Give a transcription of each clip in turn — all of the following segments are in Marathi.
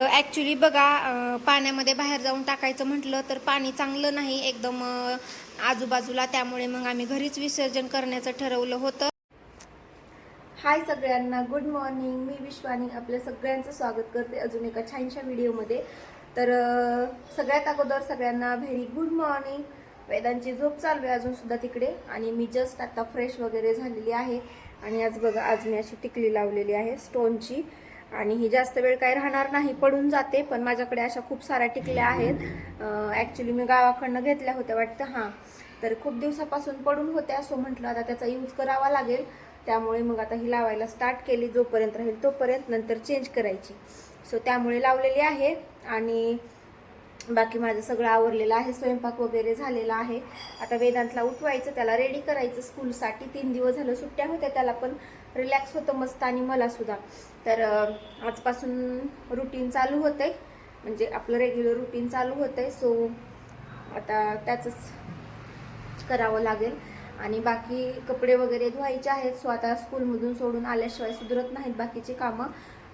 ॲक्च्युली बघा पाण्यामध्ये बाहेर जाऊन टाकायचं म्हटलं तर पाणी चांगलं नाही. एकदम आजूबाजूला त्यामुळे मग आम्ही घरीच विसर्जन करण्याचं ठरवलं होतं. हाय सगळ्यांना गुड मॉर्निंग मी विश्वानी आपल्या सगळ्यांचं स्वागत करते अजून एका छानशा व्हिडिओमध्ये. तर सगळ्यात अगोदर सगळ्यांना व्हेरी गुड मॉर्निंग वेदांची झोप चालू आहे अजून सुद्धा तिकडे. आणि मी जस्ट आता फ्रेश वगैरे झालेली आहे. आणि आज बघा आज मी अशी टिकली लावलेली आहे स्टोनची आणि ही जास्त वेळ काही राहणार नाही पडून जाते. पण माझ्याकडे अशा खूप साऱ्या टिकल्या आहेत. ॲक्च्युली मी गावाकडनं घेतल्या होत्या वाटतं हां. तर खूप दिवसापासून पडून होत्या सो म्हटलं. आता त्याचा यूज करावा लागेल. त्यामुळे मग आता ही लावायला स्टार्ट केली. जोपर्यंत राहील तोपर्यंत नंतर चेंज करायची. सो त्यामुळे लावलेली आहे. आणि बाकी माझं सगळं आवरलेलं आहे. स्वयंपाक वगैरे झालेला आहे. आता वेदांतला उठवायचं त्याला रेडी करायचं. स्कूलसाठी तीन दिवस झालं सुट्ट्या होत्या त्याला पण. रिलॅक्स होतं मस्त आणि मला सुद्धा. तर आजपासून रुटीन चालू होते म्हणजे आपलं रेग्युलर रुटीन चालू होतंय. सो आता त्याचंच करावं लागेल. आणि बाकी कपडे वगैरे धुवायचे आहेत. सो आता स्कूलमधून सोडून आल्याशिवाय सुधरत नाहीत बाकीची कामं.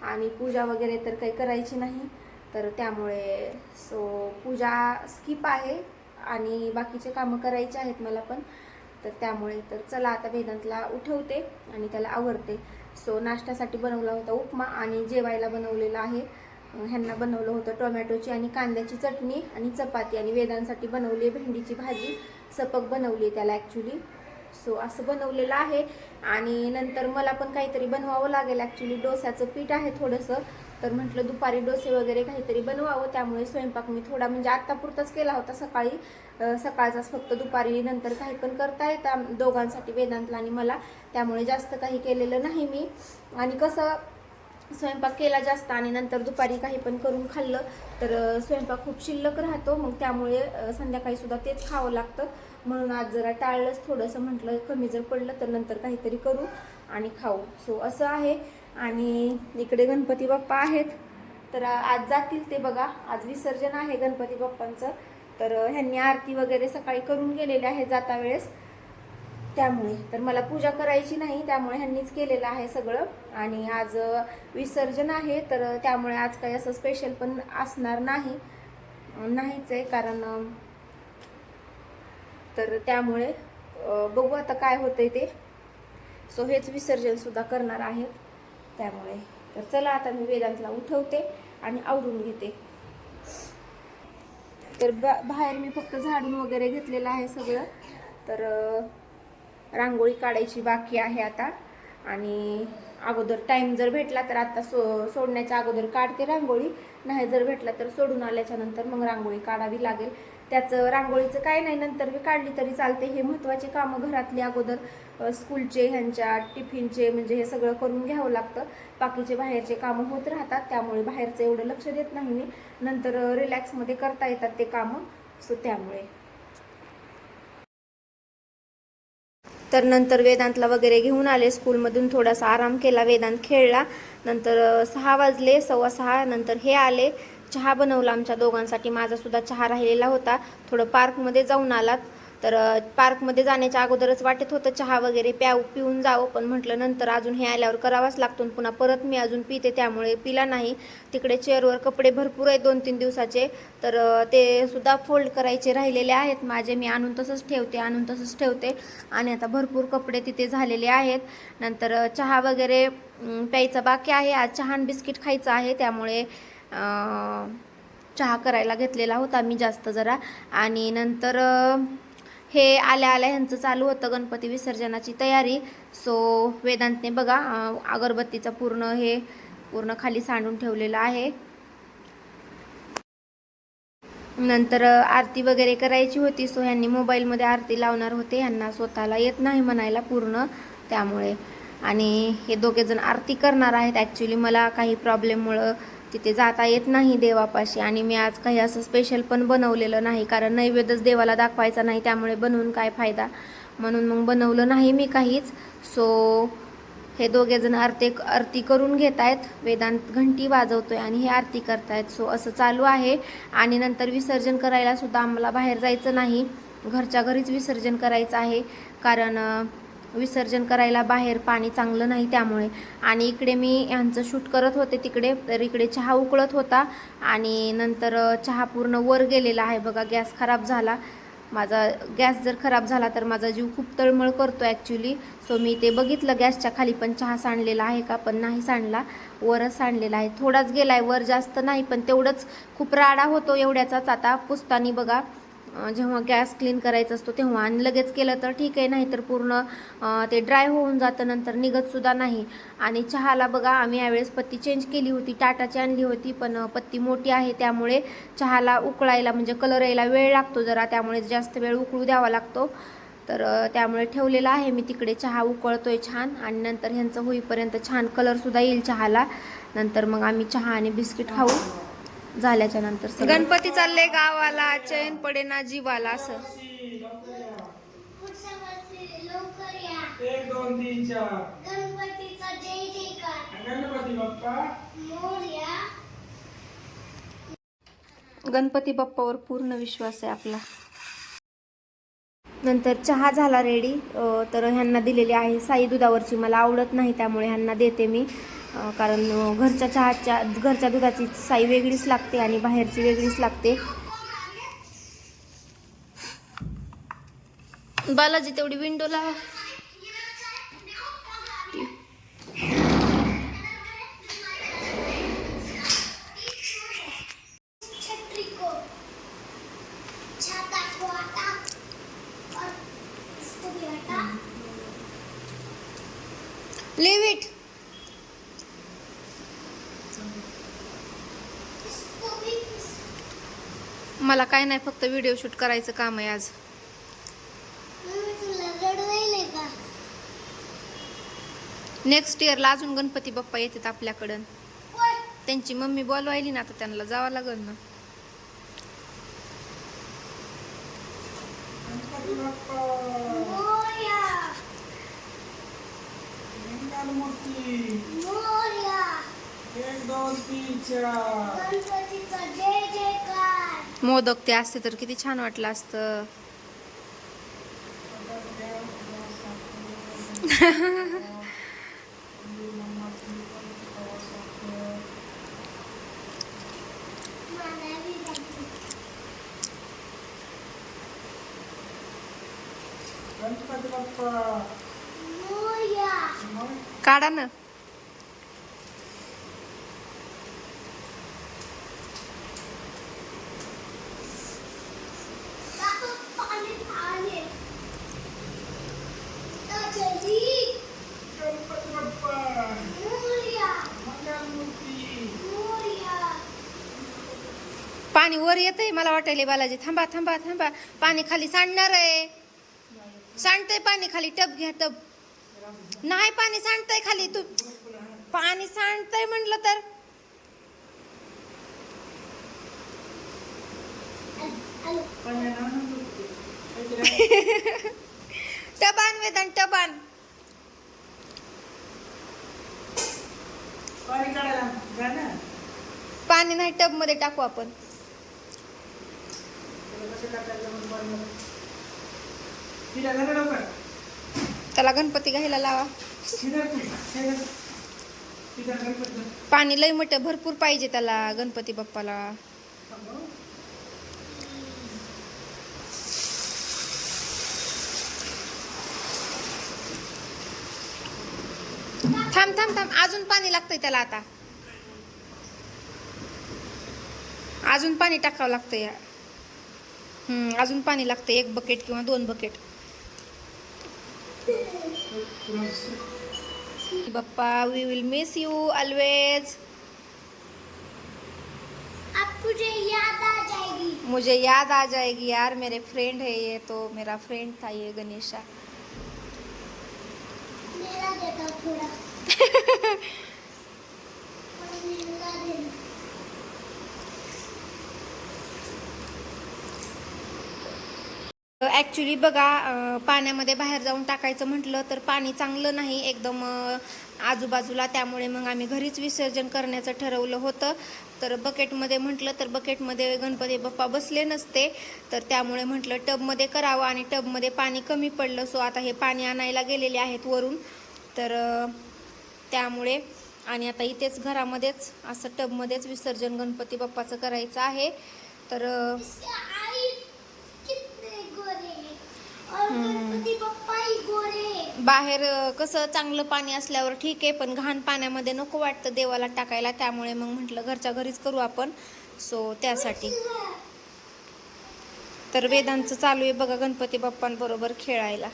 आणि पूजा वगैरे तर काही करायची नाही. तर त्यामुळे सो पूजा स्किप आहे. आणि बाकीचे कामं करायचे आहेत मला पण. तर त्यामुळे तर चला आता वेदांतला उठवते आणि त्याला आवरते. सो नाश्त्यासाठी बनवला होता उपमा आणि जेवायला बनवलेला आहे. ह्यांना बनवलं होतं टोमॅटोची आणि कांद्याची चटणी आणि चपाती आणि वेदांसाठी बनवली भेंडीची भाजी. सपक बनवली त्याला ॲक्च्युली सो असं बनवलेलं आहे. आणि नंतर मला पण काहीतरी बनवावं लागेल ॲक्च्युली डोस्याचं पीठ आहे थोडंसं. तर म्हटलं दुपारी डोसे वगैरे काहीतरी बनवावं त्यामुळे स्वयंपाक मी थोडा म्हणजे आत्तापुरताच केला होता सकाळी. सकाळचाच फक्त दुपारी नंतर काही पण करता येतं दोघांसाठी वेदांतला आणि मला. त्यामुळे जास्त काही केलेलं नाही मी. आणि कसं स्वयंपाक केला जास्त आणि नंतर दुपारी काही पण करून खाल्लं तर स्वयंपाक खूप शिल्लक राहतो. मग त्यामुळे संध्याकाळी सुद्धा तेच खावं लागतं. म्हणून आज जरा टाळलंच थोडंसं म्हटलं कमी जर पडलं तर नंतर काहीतरी करू आणि खाऊ. सो असं आहे. आणि इकडे गणपती बाप्पा आहेत. तर आज जातील ते बघा. आज विसर्जन आहे गणपती बाप्पांचं. तर ह्यांनी आरती वगैरे सकाळी करून गेलेले आहे जाता वेळेस. त्यामुळे तर मला पूजा करायची नाही त्यामुळे ह्यांनीच केलेलं आहे सगळं. आणि आज विसर्जन आहे तर त्यामुळे आज काही असं स्पेशल पण असणार नाही. नाहीच आहे कारण तर त्यामुळे बघू आता काय होतंय ते. सो हेच विसर्जन सुद्धा करणार आहेत. त्यामुळे. तर चला आता मी वेदांतला उठवते आणि आवरून घेते. तर बा बाहेर मी फक्त झाडून वगैरे घेतलेलं आहे सगळं. तर रांगोळी काढायची बाकी आहे आता. आणि अगोदर टाईम जर भेटला तर आता सो सोडण्याच्या अगोदर काढते रांगोळी. नाही जर भेटला तर सोडून आल्याच्यानंतर मग रांगोळी काढावी लागेल. त्याचं रांगोळीचं काय नाही नंतर मी काढली तरी चालते. हे महत्त्वाचे कामं घरातली अगोदर. स्कूलचे ह्यांच्या टिफिनचे म्हणजे हे सगळं करून घ्यावं लागतं. बाकीचे बाहेरचे कामं होत राहतात त्यामुळे बाहेरचं एवढं लक्ष देत नाही मी. नंतर रिलॅक्समध्ये करता येतात ते कामं सो त्यामुळे. तर नंतर वेदांतला वगैरे घेऊन आले. स्कूलमधून थोडासा आराम केला वेदांत खेळला. नंतर सहा वाजले सव्वा सहा नंतर हे आले. चहा बनवला आमच्या दोघांसाठी. माझा सुद्धा चहा राहिलेला होता. थोडं पार्कमध्ये जाऊन आलात. तर पार्कमध्ये जाण्याच्या अगोदरच वाटत होतं चहा वगैरे प्याव पिऊन जावं पण म्हटलं नंतर अजून हे आल्यावर करावाच लागतो पुन्हा परत मी अजून पिते त्यामुळे पिला नाही. तिकडे चेअरवर कपडे भरपूर आहेत दोन तीन दिवसाचे. तर ते सुद्धा फोल्ड करायचे राहिलेले आहेत. माझे मी आणून तसंच ठेवते आणून तसंच ठेवते. आणि आता भरपूर कपडे तिथे झालेले आहेत. नंतर चहा वगैरे प्यायचा बाकी आहे. आज चहा आणि बिस्किट खायचं आहे त्यामुळे चहा करायला घेतलेला होता मी जास्त जरा. आणि नंतर हे आल्या आल्या ह्यांचं चालू होतं गणपती विसर्जनाची तयारी. सो वेदांतने बघा अगरबत्तीचा अगरबत्तीचं पूर्ण हे पूर्ण खाली सांडून ठेवलेलं आहे. नंतर आरती वगैरे करायची होती सो ह्यांनी मोबाईलमध्ये आरती लावणार होते. ह्यांना स्वतःला येत नाही म्हणायला पूर्ण त्यामुळे. आणि हे दोघेजण आरती करणार आहेत. ॲक्च्युली मला काही प्रॉब्लेममुळं तिथे जाता येत नाही देवापाशी. आणि मी आज काही असं स्पेशल पण बनवलेलं नाही. कारण नैवेद्यच देवाला दाखवायचा नाही त्यामुळे बनवून काय फायदा? म्हणून मग बनवलं नाही मी काहीच. सो हे दोघेजण आरती आरती करून घेत आहेत वेदांत घंटी वाजवतो आहे आणि हे आरती करतायत. सो असं चालू आहे. आणि नंतर विसर्जन करायला सुद्धा आम्हाला बाहेर जायचं नाही. घरच्या घरीच विसर्जन करायचं आहे. कारण विसर्जन करायला बाहेर पाणी चांगलं नाही त्यामुळे. आणि इकडे मी ह्यांचं शूट करत होते तिकडे तर इकडे चहा उकळत होता. आणि नंतर चहा पूर्ण वर गेलेला आहे बघा गॅस खराब झाला. माझा गॅस जर खराब झाला तर माझा जीव खूप तळमळ करतो ॲक्च्युली सो मी ते बघितलं गॅसच्या खाली पण चहा सांडलेला आहे का? पण नाही सांडला. वरच सांडलेला आहे. थोडाच गेला आहे वर जास्त नाही पण तेवढंच खूप राडा होतो एवढ्याचाच. आता पुसतानी बघा जेव्हा गॅस क्लीन करायचा असतो तेव्हा. आणि लगेच केलं तर ठीक आहे नाही तर पूर्ण ते ड्राय होऊन जातं नंतर निघतसुद्धा नाही. आणि चहाला बघा आम्ही यावेळेस पत्ती चेंज केली होती टाटाची आणली होती पण पत्ती मोठी आहे त्यामुळे चहाला उकळायला म्हणजे कलर यायला वेळ लागतो जरा त्यामुळे जास्त वेळ उकळू द्यावा लागतो. तर त्यामुळे ठेवलेला आहे मी तिकडे चहा उकळतोय छान. आणि नंतर ह्यांचं होईपर्यंत छान कलरसुद्धा येईल चहाला. नंतर मग आम्ही चहा आणि बिस्किट खाऊ. झाल्याच्यानंतर. गणपती चालले गावाला चैन पडे ना जीवाला असं. पुढच्या वर्षी लवकर या एक दोन तीन चार गणपतीचा जय जयकार. गणपती बाप्पा. मोरया. गणपती बाप्पावर पूर्ण विश्वास आहे आपला. नंतर चहा झाला रेडी तर ह्यांना दिलेली आहे साई दुधावरची. मला आवडत नाही त्यामुळे ह्यांना देते मी. कारण घरच्या चहाच्या घरच्या दुधाची साई वेगळीच लागते आणि बाहेरची वेगळीच लागते. बालाजी तेवढी विंडो लावा. मला काय नाही फक्त व्हिडिओ शूट करायचं काम आहे आज. नेक्स्ट इयरला अजून गणपती बाप्पा येतात आपल्याकडं. त्यांची मम्मी बोलवायली ना आता त्यांना जावं लागेल ना. एक दोन तीन चार. गणपतीचा जय. जयकार मोदक ते असते तर किती छान वाटलं असतं. काढा ना काका पाणी आले जल्दी गणपती बाप्पा मोरया मंगलमूर्ती मोरया वर येतंय मला वाटायले बालाजी थांबा थांबा थांबा. पाणी खाली सांडणार आहे. सांडतंय पाणी खाली टब घ्या टब नाही पाणी सांडतंय खाली तू. पाणी सांडतंय म्हटलं तर. टबान वेदन टबान. पाणी नाही टबमध्ये टाकू आपण. कसं टाकायचं मग पाणी तिला झालं लवकर? त्याला गणपती घ्यायला लावा. शिदर तू शिदर शिदर गणपती पाणी लय मोठं भरपूर पाहिजे त्याला गणपती बाप्पाला. थांब थांब थांब अजून पाणी लागतंय त्याला आता. अजून पाणी टाकावं लागतंय. अजून पाणी लागतंय एक बकेट किंवा दोन bucket Bappa we will miss you always तुझे याद आ जाएगी। मुझे याद आ जाएगी यार मेरे फ्रेंड है ये तो मेरा फ्रेंड था ये गणेशा. मेरा थोड़ा। ॲक्च्युली बघा पाण्यामध्ये बाहेर जाऊन टाकायचं म्हटलं तर पाणी चांगलं नाही एकदम आजूबाजूला. त्यामुळे मग आम्ही घरीच विसर्जन करण्याचं ठरवलं होतं. तर बकेटमध्ये म्हटलं तर बकेटमध्ये गणपती बाप्पा बसले नसते. तर त्यामुळे म्हटलं टबमध्ये करावं आणि टबमध्ये पाणी कमी पडलं. सो आता हे पाणी आणायला गेलेले आहेत वरून. तर त्यामुळे आणि आता इथेच घरामध्येच असं टबमध्येच विसर्जन गणपती बाप्पाचं करायचं आहे. तर बाहेर कसं चांगलं पाणी असल्यावर ठीक आहे पण घाण पाण्यामध्ये नको वाटतं देवाला टाकायला. त्यामुळे मग म्हटलं घरच्या घरीच करू आपण. सो त्यासाठी. तर वेदांचं चालू आहे बघा गणपती बाप्पांबरोबर खेळायला.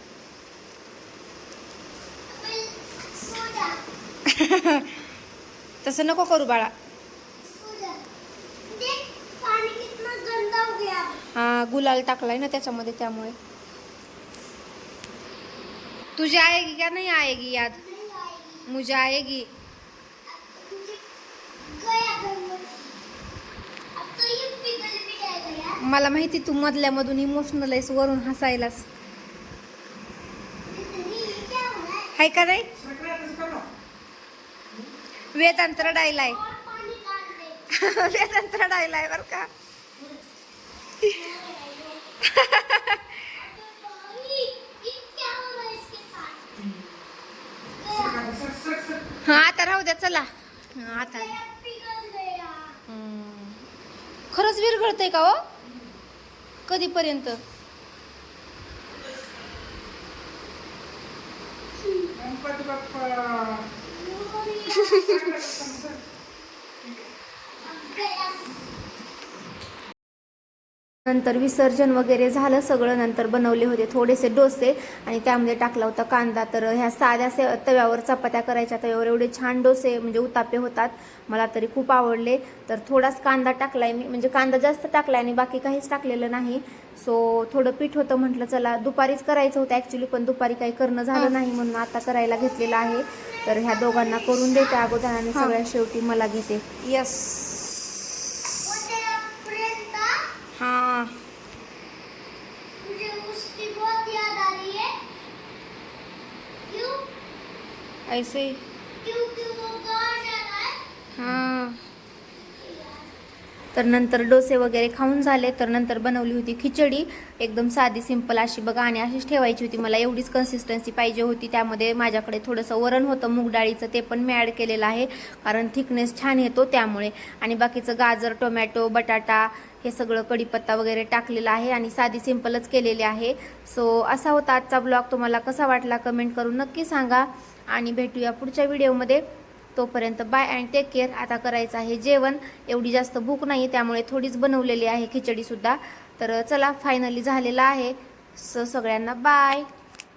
तसं नको करू बाळा. हो हा गुलाल टाकलाय ना त्याच्यामध्ये त्यामुळे. तुझी आएगी का नाही आएगी याद। आएगी मुझे आएगी। मला माहिती तू मधल्यामधून इमोशनल आहेस वरून हसायलास. हाय का नाही वेदांत रडायलाय. वेदांत रडायलाय बरं का अबे, ये क्या हो रहा है इसके साथ गया हा आता राहू द्या चला. आता. खरंच विरघळतंय का हो? कधीपर्यंत? नंतर विसर्जन वगैरे झालं सगळं नंतर बनवले होते थोडेसे डोसे आणि त्यामध्ये टाकला होता कांदा. तर ह्या साध्या से तव्यावर चपात्या करायच्या तव्यावर एवढे छान डोसे म्हणजे उतापे होतात. मला तरी खूप आवडले. तर थोडाच कांदा टाकलाय मी म्हणजे कांदा जास्त टाकलाय आणि बाकी काहीच टाकलेलं नाही. सो थोडं पीठ होतं म्हटलं चला दुपारीच करायचं होतं ॲक्च्युली पण दुपारी काही करणं झालं नाही म्हणून आता करायला घेतलेलं आहे. तर ह्या दोघांना करून देते अगोदर आणि सगळ्या शेवटी मला घेते यस वो तेरा फ्रेंड था हां। मुझे उसकी बहुत याद आ रही है। क्यों? ऐसे क्योंकि वो गाँव जा रहा है? हां। तर नंतर डोसे वगैरे खाऊन झाले तर नंतर बनवली होती खिचडी. एकदम साधी सिंपल अशी बघा आणि अशीच ठेवायची होती. मला एवढीच कन्सिस्टन्सी पाहिजे होती. त्यामध्ये माझ्याकडे थोडंसं वरण होतं मूग डाळीचं ते पण मी ॲड केलेलं आहे कारण थिकनेस छान येतो त्यामुळे. आणि बाकीचं गाजर टोमॅटो बटाटा हे सगळं कढीपत्ता वगैरे टाकलेलं आहे आणि साधी सिंपलच केलेली आहे. सो असा होता आजचा ब्लॉग तुम्हाला कसा वाटला कमेंट करून नक्की सांगा. आणि भेटूया पुढच्या व्हिडिओमध्ये तोपर्यंत बाय अँड टेक केअर आता करायचं आहे. जेवण एवढी जास्त भूक नाही त्यामुळे थोडीच बनवलेली आहे खिचडीसुद्धा. तर चला फायनली झालेलं आहे. स सगळ्यांना बाय.